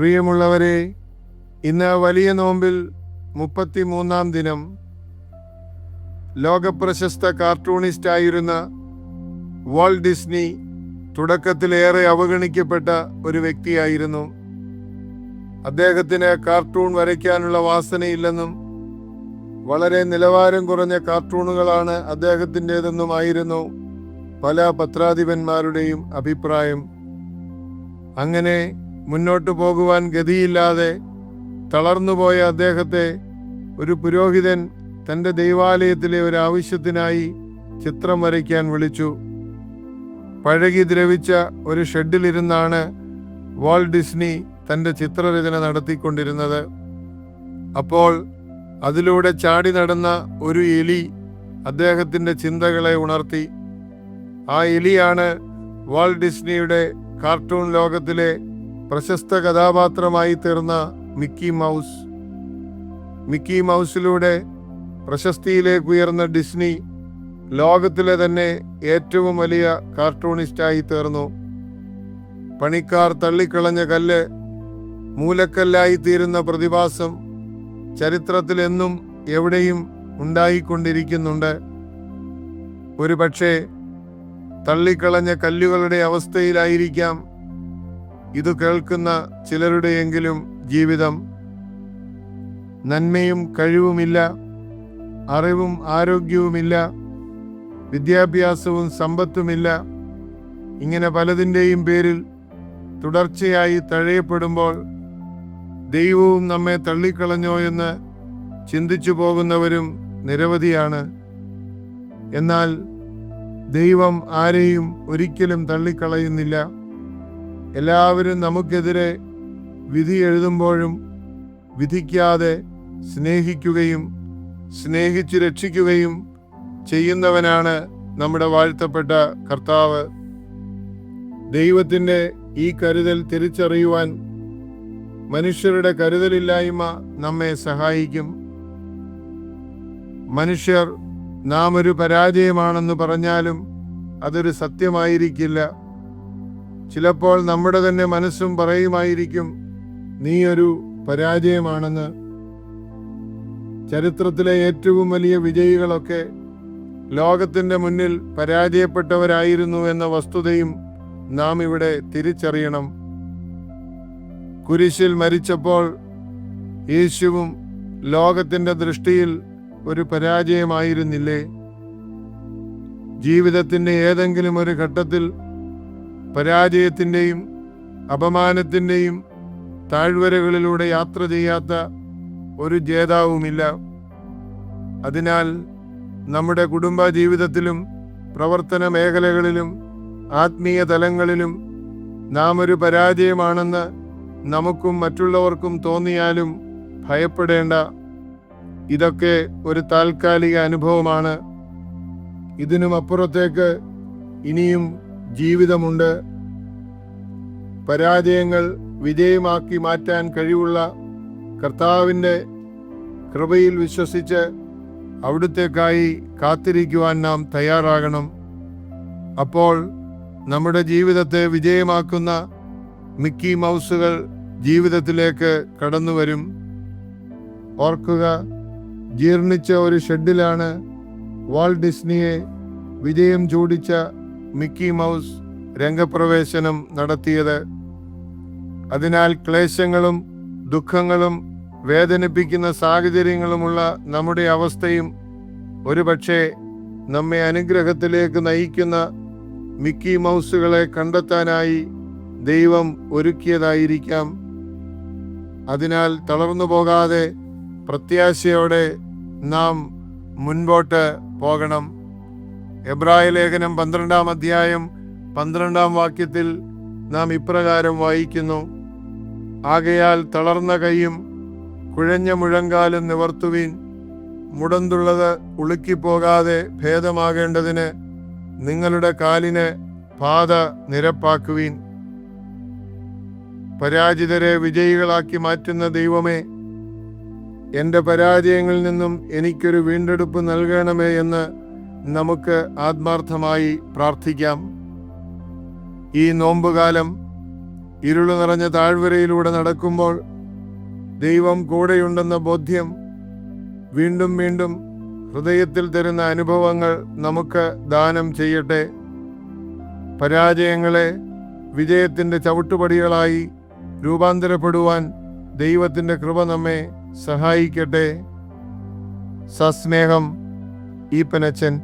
പ്രിയമുള്ളവരെ ഇന്ന് വലിയ നോമ്പിൽ മുപ്പത്തി മൂന്നാം ദിനം ലോകപ്രശസ്ത കാർട്ടൂണിസ്റ്റ് ആയിരുന്ന വാൾ ഡിസ്നി തുടക്കത്തിലേറെ അവഗണിക്കപ്പെട്ട ഒരു വ്യക്തിയായിരുന്നു. അദ്ദേഹത്തിന് കാർട്ടൂൺ വരയ്ക്കാനുള്ള വാസനയില്ലെന്നും വളരെ നിലവാരം കുറഞ്ഞ കാർട്ടൂണുകളാണ് അദ്ദേഹത്തിന്റെതെന്നുമായിരുന്നു പല പത്രാധിപന്മാരുടെയും അഭിപ്രായം. അങ്ങനെ മുന്നോട്ടു പോകുവാൻ ഗതിയില്ലാതെ തളർന്നുപോയ അദ്ദേഹത്തെ ഒരു പുരോഹിതൻ തന്റെ ദൈവാലയത്തിലെ ഒരു ആവശ്യത്തിനായി ചിത്രം വരയ്ക്കാൻ വിളിച്ചു. പഴകി ദ്രവിച്ച ഒരു ഷെഡിലിരുന്നാണ് വാൾ ഡിസ്നി തന്റെ ചിത്രരചന നടത്തിക്കൊണ്ടിരുന്നത്. അപ്പോൾ അതിലൂടെ ചാടി നടന്ന ഒരു എലി അദ്ദേഹത്തിന്റെ ചിന്തകളെ ഉണർത്തി. ആ എലിയാണ് വാൾ ഡിസ്നിയുടെ കാർട്ടൂൺ ലോകത്തിലെ പ്രശസ്ത കഥാപാത്രമായി തീർന്ന മിക്കി മൗസ്. മിക്കി മൗസിലൂടെ പ്രശസ്തിയിലേക്ക് ഉയർന്ന ഡിസ്നി ലോകത്തിലെ തന്നെ ഏറ്റവും വലിയ കാർട്ടൂണിസ്റ്റായി തീർന്നു. പണിക്കാർ തള്ളിക്കളഞ്ഞ കല്ല് മൂലക്കല്ലായി തീരുന്ന പ്രതിഭാസം ചരിത്രത്തിൽ എന്നും എവിടെയും ഉണ്ടായിക്കൊണ്ടിരിക്കുന്നുണ്ട്. ഒരു പക്ഷേ തള്ളിക്കളഞ്ഞ കല്ലുകളുടെ അവസ്ഥയിലായിരിക്കാം ഇത് കേൾക്കുന്ന ചിലരുടെയെങ്കിലും ജീവിതം നന്മയും കഴിവുമില്ല അറിവും ആരോഗ്യവുമില്ല വിദ്യാഭ്യാസവും സമ്പത്തുമില്ല. ഇങ്ങനെ പലതിന്റെയും പേരിൽ തുടർച്ചയായി തഴയപ്പെടുമ്പോൾ ദൈവവും നമ്മെ തള്ളിക്കളഞ്ഞോ എന്ന് ചിന്തിച്ചു പോകുന്നവരും നിരവധിയാണ്. എന്നാൽ ദൈവം ആരെയും ഒരിക്കലും തള്ളിക്കളയുന്നില്ല. എല്ലാവരും നമുക്കെതിരെ വിധി എഴുതുമ്പോഴും വിധിക്കാതെ സ്നേഹിക്കുകയും സ്നേഹിച്ച് രക്ഷിക്കുകയും ചെയ്യുന്നവനാണ് നമ്മുടെ വാഴ്ത്തപ്പെട്ട കർത്താവ്. ദൈവത്തിന്റെ ഈ കരുതൽ തിരിച്ചറിയുവാൻ മനുഷ്യരുടെ കരുതലില്ലായ്മ നമ്മെ സഹായിക്കും. മനുഷ്യർ നാം ഒരു പരാജയമാണെന്ന് പറഞ്ഞാലും അതൊരു സത്യമായിരിക്കില്ല. ചിലപ്പോൾ നമ്മുടെ തന്നെ മനസ്സും പറയുമായിരിക്കും നീ ഒരു പരാജയമാണെന്ന്. ചരിത്രത്തിലെ ഏറ്റവും വലിയ വിജയികളൊക്കെ ലോകത്തിന്റെ മുന്നിൽ പരാജയപ്പെട്ടവരായിരുന്നു എന്ന വസ്തുതയും നാം ഇവിടെ തിരിച്ചറിയണം. കുരിശിൽ മരിച്ചപ്പോൾ യേശുവും ലോകത്തിന്റെ ദൃഷ്ടിയിൽ ഒരു പരാജയമായിരുന്നില്ലേ? ജീവിതത്തിന്റെ ഏതെങ്കിലും ഒരു ഘട്ടത്തിൽ പരാജയത്തിന്റെയും അപമാനത്തിന്റെയും താഴ്വരകളിലൂടെ യാത്ര ചെയ്യാത്ത ഒരു ജേതാവുമില്ല. അതിനാൽ നമ്മുടെ കുടുംബ ജീവിതത്തിലും പ്രവർത്തന മേഖലകളിലും ആത്മീയ തലങ്ങളിലും നാം ഒരു പരാജയമാണെന്ന് നമുക്കും മറ്റുള്ളവർക്കും തോന്നിയാലും ഭയപ്പെടേണ്ട. ഇതൊക്കെ ഒരു താൽക്കാലിക അനുഭവമാണ്. ഇതിനും അപ്പുറത്തേക്ക് ഇനിയും ജീവിതമുണ്ട്. പരാജയങ്ങൾ വിജയമാക്കി മാറ്റാൻ കഴിവുള്ള കർത്താവിന്റെ കൃപയിൽ വിശ്വസിച്ച് അവിടുത്തേക്കായി കാത്തിരിക്കുവാൻ നാം തയ്യാറാകണം. അപ്പോൾ നമ്മുടെ ജീവിതത്തെ വിജയമാക്കുന്ന മിക്കി മൗസുകൾ ജീവിതത്തിലേക്ക് കടന്നു വരും. ഓർക്കുക ജീർണിച്ച ഒരു ഷെഡിലാണ് വാൾ ഡിസ്നിയെ വിജയം ചൂടിച്ച മിക്കി മൗസ് രംഗപ്രവേശനം നടത്തിയത്. അതിനാൽ ക്ലേശങ്ങളും ദുഃഖങ്ങളും വേദനിപ്പിക്കുന്ന സാഹചര്യങ്ങളുമുള്ള നമ്മുടെ അവസ്ഥയും ഒരുപക്ഷെ നമ്മെ അനുഗ്രഹത്തിലേക്ക് നയിക്കുന്ന മിക്കി മൗസുകളെ കണ്ടെത്താനായി ദൈവം ഒരുക്കിയതായിരിക്കാം. അതിനാൽ തളർന്നു പോകാതെ പ്രത്യാശയോടെ നാം മുൻപോട്ട് പോകണം. എബ്രായ ലേഖനം പന്ത്രണ്ടാം അധ്യായം പന്ത്രണ്ടാം വാക്യത്തിൽ നാം ഇപ്രകാരം വായിക്കുന്നു. ആകയാൽ തളർന്ന കൈയും കുഴഞ്ഞ മുഴങ്കാലും നിവർത്തുവീൻ. മുടന്തുള്ളത് ഉളുക്കിപ്പോകാതെ ഭേദമാകേണ്ടതിന് നിങ്ങളുടെ കാലിന് പാത നിരപ്പാക്കുവീൻ. പരാജിതരെ വിജയികളാക്കി മാറ്റുന്ന ദൈവമേ എന്റെ പരാജയങ്ങളിൽ നിന്നും എനിക്കൊരു വീണ്ടെടുപ്പ് നൽകണമേ എന്ന് നമുക്ക് ആത്മാർത്ഥമായി പ്രാർത്ഥിക്കാം. ഈ നോമ്പുകാലം ഇരുളു നിറഞ്ഞ താഴ്വരയിലൂടെ നടക്കുമ്പോൾ ദൈവം കൂടെയുണ്ടെന്ന ബോധ്യം വീണ്ടും വീണ്ടും ഹൃദയത്തിൽ തരുന്ന അനുഭവങ്ങൾ നമുക്ക് ദാനം ചെയ്യട്ടെ. പരാജയങ്ങളെ വിജയത്തിന്റെ ചവിട്ടുപടികളായി രൂപാന്തരപ്പെടുവാൻ ദൈവത്തിന്റെ കൃപ നമ്മെ സഹായിക്കട്ടെ. സസ്നേഹം ഈപ്പനച്ചൻ.